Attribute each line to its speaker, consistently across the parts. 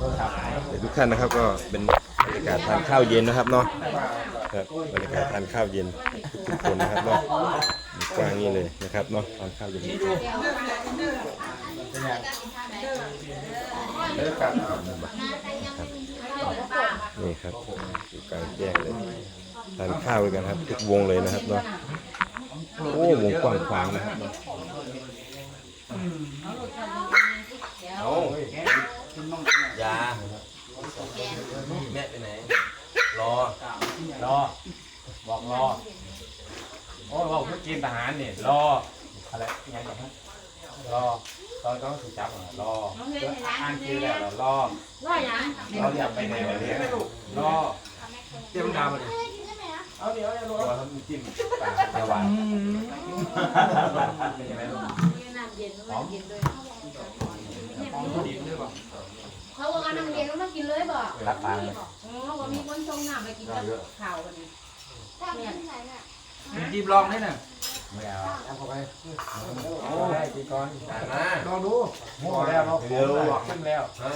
Speaker 1: เดี๋ยวทุกท่านนะครับก็เป็นบรรยากาศทานข้าวเย็นนะครับเนาะครับบรรยากาศทานข้าวเย็นทุกคนนะครับเนาะกว้างนี้เลยนะครับเนาะทานข้าวเย็นนี่ครับอยู่กลางแจ้งเลยทานข้าวด้วยกันครับทุกวงเลยนะครับเนาะโอ้วงกว้างขวางนะครับเนาะ
Speaker 2: ยาแม่ไปไหน รอ
Speaker 3: รอ บอกรอ โอ้ยบอกเพื่อกิน ทหารเนี่ยรออะไรยังไงครับรอตอนต้องถูกจับเหรอรออ่านคือแล้วเหรอรอ
Speaker 4: ว่าอย่าง
Speaker 3: เราอยากไปไหนวะเนี่ยรอเจ้าดาวมาดิเอาเดี๋ยวเดี๋ยวรอทำจิ้มปลาเดี๋ยวหวานเป็นยังไงลูก
Speaker 4: น้ำเย็นน้ำเย็นด้วย
Speaker 3: หอมดิบด้วยป่ะ
Speaker 4: เขาบอกว่าน้ำเย็นต้องมากินเลยบ่
Speaker 3: รับปลาเลย
Speaker 4: อ๋อว่ามีคนชงน้ำไปกินกับข้าวกันนี่
Speaker 3: จิ้มลองนี่น่ะ ไม่เอาเอาเข้าไปโอ้ได้จีก่อน
Speaker 2: อ่านมา
Speaker 3: ลองดูหมดแล้วเราเดี๋ยวขึ้นแล้ว
Speaker 2: ฮะ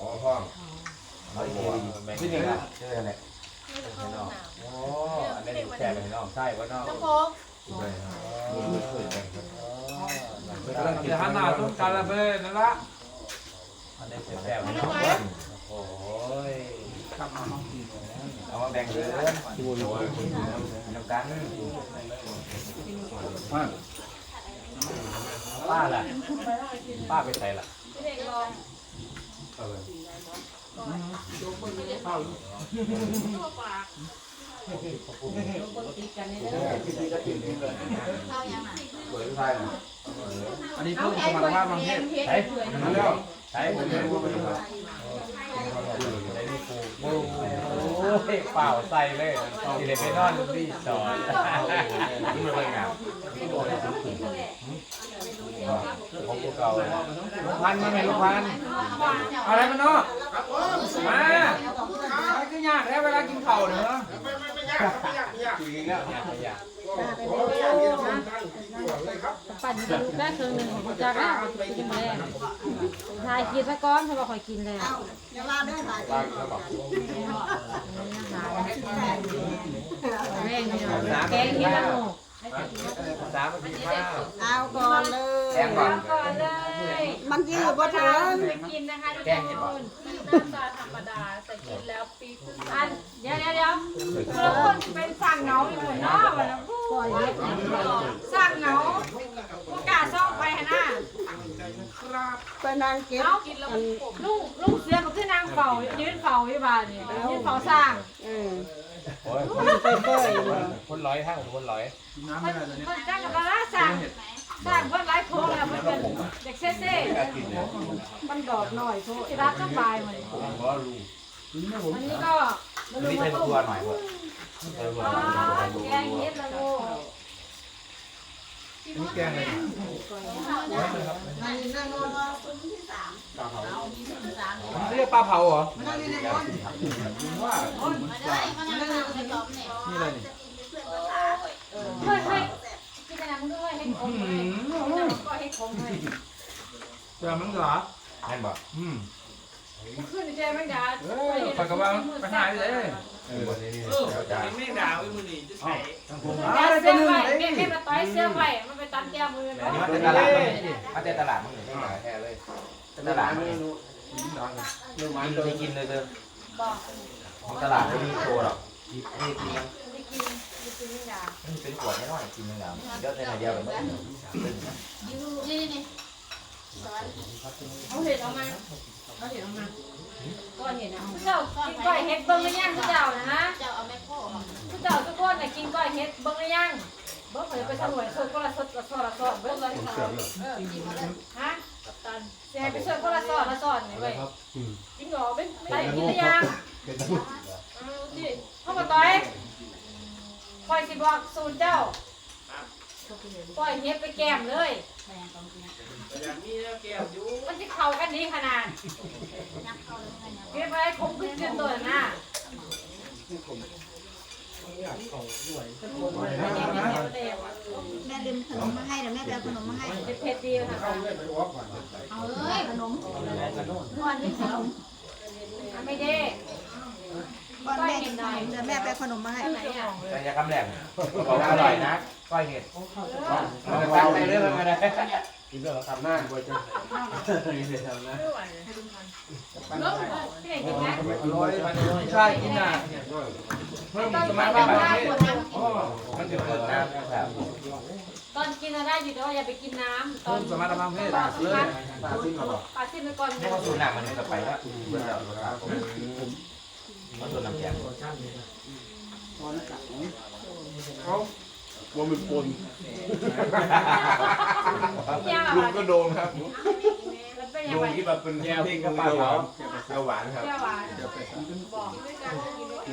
Speaker 2: อ๋อพ่อง
Speaker 3: เราอีกทีขึ้นยังไงเจออะไรโอ้อันนี้แค่เลยน้องใช่ว่าน้อง
Speaker 4: น้ำโคก
Speaker 3: จะหันหน้าต้นกันละเบ้นั่นละอันนี้แซ่บๆน้องโอ้ย เอามาแบ่งเลยที่วนน้ำกันป้าป้าล่ะ ป้าไปใส่ล่ะ
Speaker 4: เด็กลองคนติดกันนี่เด้อ
Speaker 3: อันนี้เพิ่มสมรรถภาพบางเพศใช่มาแล้วใช่ผมไม่รู้ว่าเป็นอะไรใช่นี่ปูโอ้ โหเปล่าใส่เลยที่เลยไปนอนรีสอร์ทนี่มันเป็นงานของเก่าลูกพันมาไหมลูกพันอะไรมันเนาะมาก็ยากแล้วเวลากินเข่าเนอะคุยากันแล้วยากโอ้โห
Speaker 4: ปั่นกินได้ครึ่งหนึ่งของจากแล้วกินแรงทายกินซะก้อนเพราะว่าคอยกินแล้ว
Speaker 3: บ้านเขาบอก
Speaker 4: แม่งเนี่ยแกงเห็ดละโง
Speaker 3: ภาษามันกินข้าว
Speaker 5: เอาก่อนเลย
Speaker 3: แกงก่อน
Speaker 4: ก่อนเลย
Speaker 5: มันยืดบ่ถึง
Speaker 4: ไปกินนะคะทุก
Speaker 3: แกงเห็ด
Speaker 4: ค
Speaker 3: บ่
Speaker 4: นหน้าตาธรรมดาแต่กินแล้วปีขึ้นอันเดี๋ยวเดี๋ยวเดี๋ยวเราคนเป็นสั่งเหงาอยู่เหมือนเนาะวันนั้นปล่อยเล็กสั่งเหงาผู้กา ซ่องไปหน้า
Speaker 5: ไปนางเก็บ
Speaker 4: เอากินแล้วลุงลุงเสือก็คือนางเฝ้ายืนเฝ้าอยู่บ้านนี่ยืนเฝ้าสร้าง
Speaker 5: เออ
Speaker 3: โอ้ย
Speaker 5: ไปเปื่อยอยู่
Speaker 3: คนร้อยห้าคนร้อย
Speaker 4: มันมันจ้างกับเราสร้างสร้างเพิ่นหลายโครงแล้วมันเป็นเด็กเซ่เซ่มันดอกหน่อยโทษรักก็บายมัน
Speaker 3: ผมก็รู้
Speaker 4: อันนี้ก็มัน
Speaker 3: นี่
Speaker 4: รู้
Speaker 3: ใช้
Speaker 4: ว่า
Speaker 3: ตัวหน่อยหมด
Speaker 4: อ๋อแกงเห็ดละโง
Speaker 3: นี่แกงเลยเรียกปลาเผาเหรอว่านี่อะไรนี่
Speaker 4: เฮ้ยเฮ้ยกินอะไรมึงด้วยให้ขมเลยก็ให้ขมเลย
Speaker 3: เจอมันเหรอแน่นบ่อืม
Speaker 4: ขึ้นใจมันด่า
Speaker 3: เออปากกระบังไปหายเลยเออเออเจ้า
Speaker 6: ไม่ด่าไว้มือนี่จะใส่
Speaker 3: ทั้งพวง
Speaker 4: ด่าเสื้อไว้แม่ให้มาต่อยเสื้อไว้มันไปตัดแก้มมือ
Speaker 3: อันนี้
Speaker 4: เนาะ
Speaker 3: มาเจอตลาดมาเจอตลาดมึงไม่หาแค่เลยตลาดมึงมันไปกินเลยเด้อ
Speaker 4: บอก
Speaker 3: ของตลาดไม่มีโชว์หรอกนี่กิน
Speaker 4: ไม่กินไม่กินไม่ด่า
Speaker 3: มันเป็นขวดไม่น้อยกินยังไงเยอะในไหนเดียวเลยมั้ง
Speaker 4: นี่นี่ เอาเห็ดออกมาเอาเห็ดออกมาก้อนเห็ดนะเจ้ากินก้อยเห็ดเบิ้งหรือยังเจ้านะฮะ
Speaker 5: เจ้าเอาแม่พ่อ
Speaker 4: เจ้าทุกคนน่ะกินก้อยเห็ดเบิ้งหรือยังเบิ้งเคยไปสมุยสดก็ละสดละสดละสดเบิ้งเลยเออฮะตันเสียไปสดก็ละสดละสดนี่เว้ยจริงเหรอเป็นไปกินหรือยังเอาสิเข้ามาต่อยคอยสิบอกสูตรเจ้าก้อยเห็ดไปแก้มเลย มันจะเข้ากันนี้ขนาดเก็บไว้คงขึ้นจนตัวน่ะ
Speaker 5: แม่ลืมขนมมาให้แต่แม่แปเขนมมาให้
Speaker 4: จะเพชรดีค่ะ
Speaker 5: เอาเลยขนมนอนเป็ขนมไม่ได้ก้อนแม่กินหน่อยแต่แม่
Speaker 4: ไปขนมมาให้
Speaker 3: แต่ยากำแหลมอกอร่อยนะก้อยเห็ดมันจะตั้เรื่องอะไร
Speaker 1: กินเรื่องทำหน้าบ่อยจัง
Speaker 4: ลูกพี่ไหนกินนะ
Speaker 6: อร่อยใช่กินน่ะเพิ่มสมาร์ทประเภท
Speaker 3: มันจะเปิดน้ำนะครับ
Speaker 4: ตอนกินได้อยู่แต่ว่าอย่าไปกินน้ำตอน
Speaker 6: เพิ่มสมาร์ทประเภท
Speaker 4: ปลา
Speaker 6: เลย
Speaker 4: ปลาซิมไปก่อน
Speaker 3: นี่เขาสูนหนักมันจะไปแล้วเบื่อแล้วเขาสูนน้ำแข็ง
Speaker 1: เขา ว่ามันปน
Speaker 4: ยา
Speaker 1: ลุงก็โดนครับ
Speaker 4: แล้วเป็นยั
Speaker 1: ลุ
Speaker 4: ง
Speaker 1: ง
Speaker 4: ไง
Speaker 1: ที่แบบเป็นเพลงกระเป๋าหวานกระหวานครับ
Speaker 4: เปรี้ยวหวานบอกด้วยกัน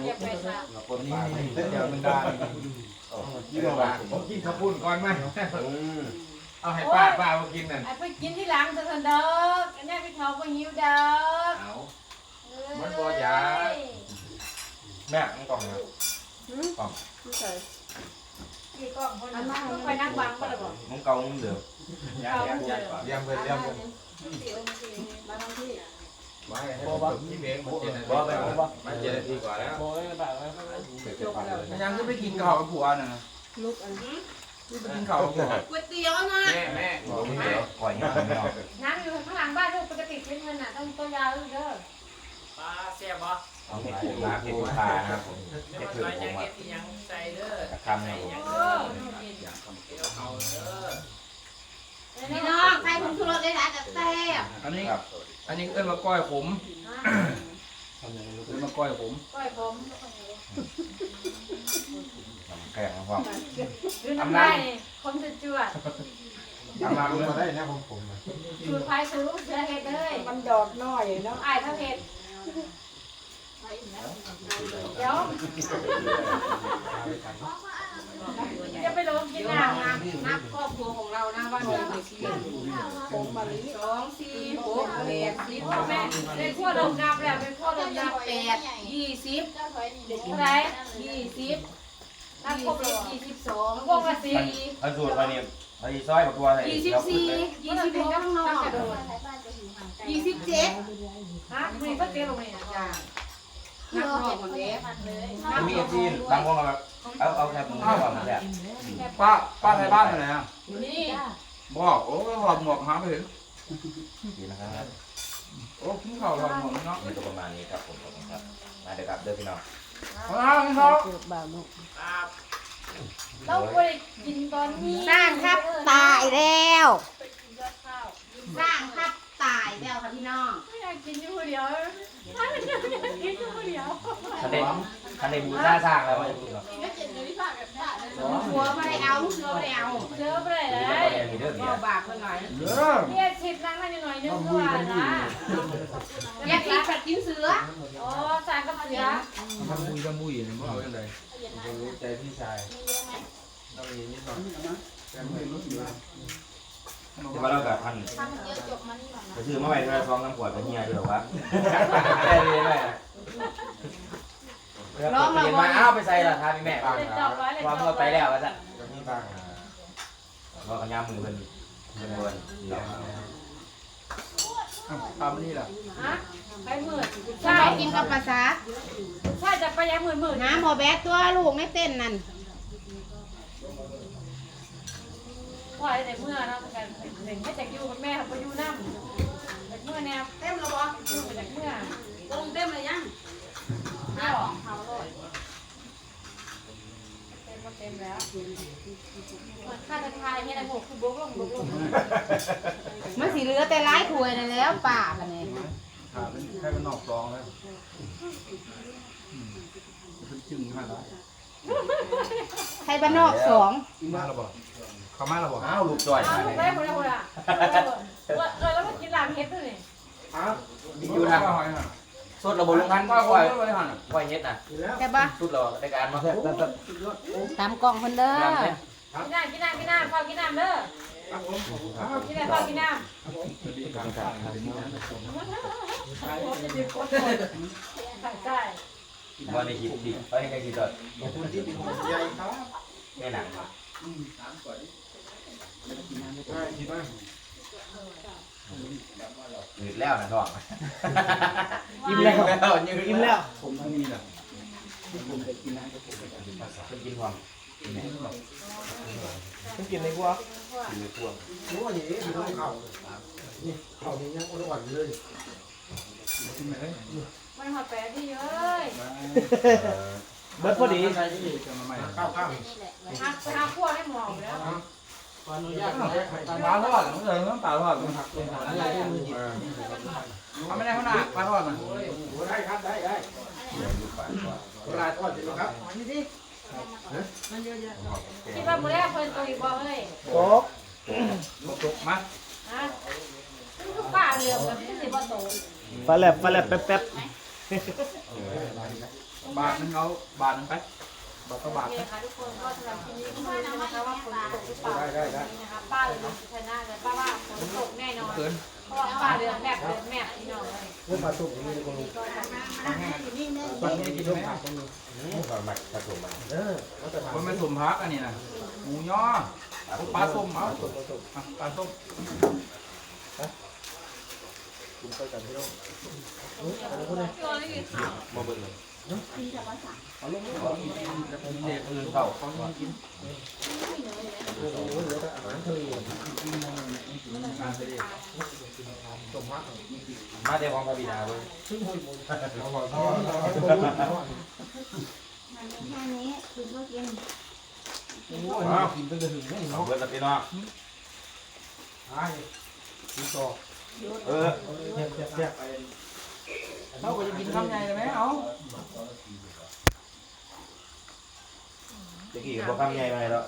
Speaker 4: อย่าไปซะ
Speaker 3: คนนี้เดี๋ยวมันได้
Speaker 1: ยี่ห้อหวาน
Speaker 3: ผมกินข้าวปุ้นก่อนไหม
Speaker 1: อืม
Speaker 3: เอาให้ป้าป้ามากินนั่น
Speaker 4: ไอ้ไปกินที่หลังเถอะเด้ออันนี้ไปเขาไปหิวเด้อ
Speaker 3: เอา
Speaker 4: แม่
Speaker 3: แม่ต้องกล่อง ที่
Speaker 4: กล่องคนนั้นไปนั่งบังก็เลยบอก
Speaker 3: มึงเกามึงเดือด
Speaker 4: เอาเดี๋ยว
Speaker 3: เยี่ยมเลยเยี่ยมเลย
Speaker 5: มาทำที่
Speaker 1: ไว้ให้ผมที่เมงผมเจ็ดนาที
Speaker 3: บ่ไปบ่บ่
Speaker 1: มันเจ็ดนาทีกว่าแล้ว
Speaker 3: เสร็จไปเลย
Speaker 6: ยังก็ไปกินข้าวกับผัวน่ะ
Speaker 5: ลุกอัน
Speaker 6: ไปกินข้าวกับผัว
Speaker 5: ก๋วยเตี๋ยวนะ
Speaker 6: แม่แม่
Speaker 3: บอกมึงเดี๋ยวก่อยเงี้ยไม่เอา
Speaker 4: นั่งอยู่ข้างหลังบ้านลูกปกติเป็นเงินอะต้องตัวยาวเด้อ
Speaker 6: ปลาแซ่บบ่
Speaker 3: เอาเห็ดปูปลาเห็ดปูปลานะครับผม
Speaker 6: ไม่
Speaker 3: เห็ด
Speaker 6: ว่า
Speaker 3: เผือผมอะ
Speaker 6: บที่ยังใส่เด้อก
Speaker 3: ระคำเนี่ยผม
Speaker 4: โอ้
Speaker 6: เกี่ยวเขาเด้อ
Speaker 5: พี่น้องใครผมชูรสได้ร้านกับแซ่บ
Speaker 6: อันนี้
Speaker 3: ครับ
Speaker 6: อันนี้เอิ้นว่าก้อยขมเอิ้นว่าก้อยขม
Speaker 4: ก้อยผม
Speaker 3: แข็งนะครับ
Speaker 4: ดูน้ำได้ผมจะจวด
Speaker 3: ทำมา
Speaker 1: ลง
Speaker 3: มา
Speaker 1: ได้นะผมผม
Speaker 4: สูตรพายสูตรเสือเห็ดเลย
Speaker 5: มันดอกน้อยเนาะ
Speaker 4: ไอ้ทั้งเห็ด เดี๋ยวจะไปลงกินน้ำนะ
Speaker 5: นับครอบครัวของเรานะว่ามีกี่ชีวิตสองสี่หกแปดสิบ
Speaker 4: พ่อแม่เป็นขั้วลงนับแล้วเป็นขั้วลงนับ
Speaker 5: แปดยี่สิบ
Speaker 4: เท่าไหร
Speaker 5: ยี่สิบ
Speaker 4: นับครบเลย
Speaker 5: ยี่สิบสอง
Speaker 4: พวกละสี่
Speaker 3: อันสูตรวันนี้ไอ้ซอยบักตัวไอ้
Speaker 5: ยี่สิบสี่ยี่สิบหกข้ายี่สิบเจ็ด
Speaker 4: ฮะไมีก็เตี้ยลงเลยนะจ้า
Speaker 5: นับรอบหมดแล้ว
Speaker 3: มันมีเอฟซีบางคนก็แบบเอาเอาแค่มึงก่อนแบบ
Speaker 6: ป้าป้าไทยบ้านอยู่ไหนอะ
Speaker 4: นี่
Speaker 6: บอกโอ้หอบหมวกหาไปถึง
Speaker 3: ดีนะครับ
Speaker 6: โอ้กินเข้าหอบหมวกเนาะ
Speaker 3: นี่ก็ประมาณนี้ครับผมขอบคุณครับมาเดี๋ยวครับเดินพี่น้อง
Speaker 6: เอากินข้าว
Speaker 4: เราไปกินตอนนี้
Speaker 5: สร้างทับตายแล้ว สร้างทับตายแล้วค่ะพี่น้อง
Speaker 4: ไม่อยากกินอยู่คนเดียวถ้าไม่อยากกินอยู่คนเดียว
Speaker 3: คันเด็คันเด็บูซ่าสร้างแล้วว่าจะพูดเนาะ
Speaker 5: หัวไม่ได้เอาเสือไม่ได้เอา
Speaker 4: เจอไปไหน
Speaker 3: มี
Speaker 4: ได้
Speaker 3: แต่ประเด็นมีเรื่อง
Speaker 5: ก็
Speaker 3: เนี้ย
Speaker 5: บาปเพิ่นหน่อย
Speaker 6: เด้อ
Speaker 4: เนี่ยชิดนั่งนั่งอยู่หน่อยนึงก็ว่านะ
Speaker 5: อยากกินผัดกินเสือ
Speaker 4: อ๋อสารกับเสือ
Speaker 6: ทำบุญทำบุญอย่างนี้บ่เอาจังได๋
Speaker 1: รู้ใจพี่ชายต้องมีนิดหน่อยแต่ไม่รู้สึก ว่า
Speaker 3: ที่ว่าเรากับพันจะซื้อมาไว้ถ้าซองน้ำขวดกับเฮียด้วยหรอวะได้เลยได้ลองเรามาอ้าวไปใส่ละทานพี่แม่
Speaker 1: บ้าง
Speaker 4: เล่น
Speaker 1: ค
Speaker 4: จ
Speaker 1: รั
Speaker 4: อบร้อยเล่น
Speaker 3: วาง
Speaker 4: จอ
Speaker 3: เมื่อไปแล้วว่าจะ
Speaker 1: จะมีบ้างนะ
Speaker 3: ก็ขย้ำมือเพิ่นเพิ่นเพิ่นเรา
Speaker 6: ทำนี่ล่ะ
Speaker 4: ฮะไปหมื่น
Speaker 5: ใช่กินกับภาษา
Speaker 4: ใช่จะไปยังหมื่นหมื่น
Speaker 5: น้ำหมอแบดตัวลูกในเต้นนั่น
Speaker 4: ว่าในเมื่อเนาะกันหนึ่งให้จากอยู่กับแม่ไปอยู่น้ำจากเมื่อแนว
Speaker 5: เต็มแล้วบ่
Speaker 4: อยู่จากเมื่อ
Speaker 5: ลงเต็มเลยยัง
Speaker 4: ไม่หรอกเลยเต็มก็เต็มแล้วค่าจะทายเนี่ยนะหกคือบวกลงบวกลง
Speaker 5: มันสีเหลือแต่ร้ายถวยนั่นแล้วป่ากันเนี่ย
Speaker 6: ถามให้มันนอกซองแล้วเพิ่นจึงมาแล้ว
Speaker 5: ไทยบ้านนอกสอง
Speaker 6: มาแล้วบ่เข้ามาแล้วบ่
Speaker 3: อ้าวลูกจ่อย
Speaker 4: เอาลูกได้คนละคนละเออแล้วมากินรามเฮ็ดด้วยนี่
Speaker 3: มีอยู่ทาง
Speaker 6: หอยน่ะ
Speaker 3: สุดระบบลงทัน
Speaker 6: ก้
Speaker 3: ก้
Speaker 6: อ
Speaker 3: อยย
Speaker 6: ก้อยหั่นน่ะ
Speaker 3: ก้อยเฮ็ดน่ะ
Speaker 5: ใช่ปะ
Speaker 3: สุดเราในการมา
Speaker 5: ตามกล่องคนเด้อ
Speaker 4: กินน้ำกินน้ำกินน้ำข้าวกินน้ำเด้อกินน้ำข้าวกินน้ำผมจะดื่มคนใช่
Speaker 3: ว่าในคิดดิเอ้ยในคิดต่อ
Speaker 1: ขอบคุณที่เป็นห่วงใยครับ
Speaker 3: แม่หนัง
Speaker 1: ใช่ คิดว่า
Speaker 3: หยุดแล้วนะท้องยิ้มแล้วยิ้มแล้ว
Speaker 6: ผมทั้งนี้ล่ะ
Speaker 3: เป็นกินความ
Speaker 6: กินในครัว
Speaker 3: กินในพวง
Speaker 7: รู้ว่าอย่างนี้คือต้องเข่านี่เข่านี่ยังอ่อนๆเลย
Speaker 4: มันหอดแปะที่เอ้ย
Speaker 6: เบิดพอดี
Speaker 7: ใช่ที่ข้าวข้าว
Speaker 4: หักไปหาขั้วให้หมอแล้ว
Speaker 7: ขออนุญาตน่อย
Speaker 6: ปลาทอดมันเลยต้องปลาทอดมันหักเลย
Speaker 7: อะไรที่มือหยิบ
Speaker 6: ทำไม่ได้ข้างหน้าปลาทอดมัน
Speaker 7: ได้ครับได้ได้เวลาทอดอยู่ครับ
Speaker 4: คิดว่ามื้อแรกเพิ่นตัวอีกบ่เอ้ย
Speaker 6: โต๊ะตกมา
Speaker 4: ฮะคือป้าเหลือมกับที่สิบ่โต
Speaker 6: ฟาแหลบฟาแหลบแป๊บแป๊บบาทนึงเอาบาทนึงไป บาทก็
Speaker 4: โอบา
Speaker 6: ท
Speaker 4: เคค่ะทุกคนก็สำหรับคลิปนี้ก็ไม่รู้นะคะว่าฝนตกหรือเปล่านี่นะคะป้าเลยรู้ชนะแต่ป้าว่าฝนตกแน่นอน
Speaker 6: เกิน
Speaker 4: เพราะว่าป้าเรือนแบบเรือนแมบพี่น้องเลย
Speaker 7: เมื่อมาตุ่มนี่ก็รู้
Speaker 6: ตอนนี้กินไหม
Speaker 3: ความหมักผสมมัน
Speaker 7: เออเขาจะ
Speaker 6: มันเป็นสมพักอันนี้นะหมูย่อปลาส้มเอาปลาส้ม
Speaker 7: กินไปกันพี่น้อง
Speaker 4: พี่อ้อยกินข้าว
Speaker 3: มาเบิ่งเลย
Speaker 6: เด็กอื่นเขาเขาไม่กิน
Speaker 7: โอ้โหเหลือแต่อาเล
Speaker 6: การเสด็จ
Speaker 7: ต้มมัด
Speaker 3: มาเดี๋ยวของพระบิดาเบิ่ง
Speaker 7: ซึ่งหุ่นมุนเราบอกเขา
Speaker 8: มันมีแค่นี้คุณก็กิน
Speaker 7: กินไปถึงนี่
Speaker 3: เอา
Speaker 7: เนาะ
Speaker 3: เบิ่งแล้วพี่น้อง
Speaker 7: ใช่กินต่อ
Speaker 3: เออ
Speaker 7: แซ่บแซ่บ
Speaker 6: เขาก็จะกินคำใหญ่เลยไหมเอา
Speaker 3: ตะกี้ก็บ่คำใหญ่มาแล้ว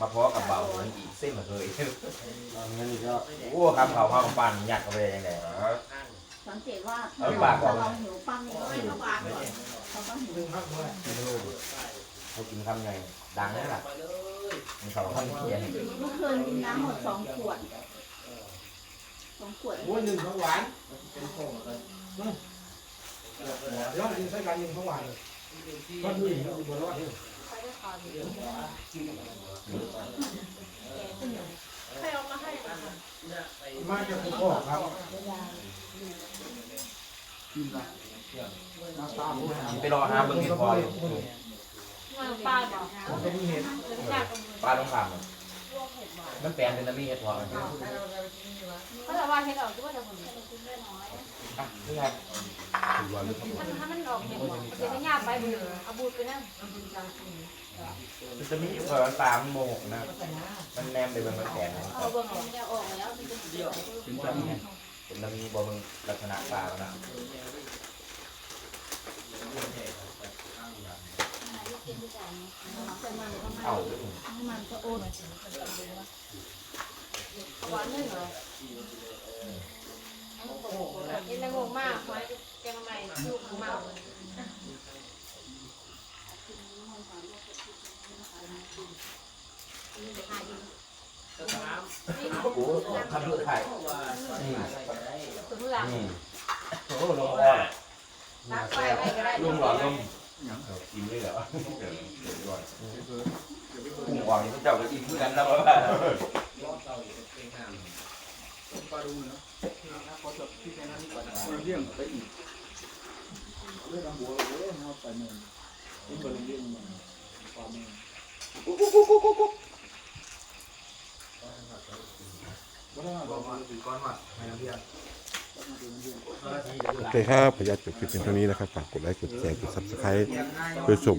Speaker 3: มาพอกับเบาเหมือนอีกเส้นมาเคย
Speaker 7: งั้นนี่ก็
Speaker 3: โอ้คำเขาข้าวปั่นยัดเข้าไปยังไง
Speaker 8: สังเกตว่า
Speaker 3: เอาปากก่อน
Speaker 8: เราหิวปั้นนี่ก็กินเขาก็หิว
Speaker 7: นึ่งพักด้วย
Speaker 3: เขากินคำใหญ่ดังนั่นแหละมันเขาข้าวเคียน
Speaker 8: เมื่อคืนกินน้ำหมดสองขวดสองขวด
Speaker 7: โอ้ยหนึ่งของหวานย อดกินใช้การยิงของหวานก็ดูอีกบนรอด
Speaker 4: ไปได้ข่าวใครเอามาให้นะคะ
Speaker 7: มาจากคุณพ่อครับ
Speaker 3: ไปรอหาเบิ่งเห็ดพออยู่
Speaker 4: มาป้าบอก
Speaker 7: ผมจะมีเห็น
Speaker 4: จะไม่ยากกับมือ
Speaker 3: ปลาต้องขามมันแปลนเป็นน้ำมีเห็ดพอกัน
Speaker 4: เขาจะว่าเห็ดออกด้วยแต่ผม
Speaker 3: อะนี่ไง
Speaker 4: ถ้า ถ้ามันออกเห็ดบอกเดี๋ยวจะยากไปมือเอาบูดไปนั่ง
Speaker 3: มันจะมีอยู่ประมาณสามโมงนะ มันแนมไปเป็นมันแปลนนะ
Speaker 4: เอาเบิ่งเอาเนี่ยออกแล้ว
Speaker 3: เป็นน้ำมีเป็นน้ำมีบ่มึงลักษณะปลานะเอา
Speaker 8: มันก็อด
Speaker 4: หวานนึ่งเหรอ เห็นล้วงงมากหอยแกงใหม่ลูกเมา
Speaker 3: โอ้โหทำเพื่อไทยอืม
Speaker 4: ถึงหลัง
Speaker 3: อืมโอ้โหลงคอ
Speaker 4: รักไปไปก็ได้
Speaker 3: ลุงหลอดลมกินด้วยเหรอกุ้งหวานนี่เจ้าก็กิน เพื่อกันแล้วว่า
Speaker 9: โอเคครับขออนุญาตจบคลิปเพียงเท่านี้นะครับ ฝากกดไลค์ กดแชร์ กด subscribe เพื่อชม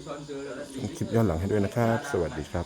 Speaker 9: คลิปย้อนหลังให้ด้วยนะครับ สวัสดีครับ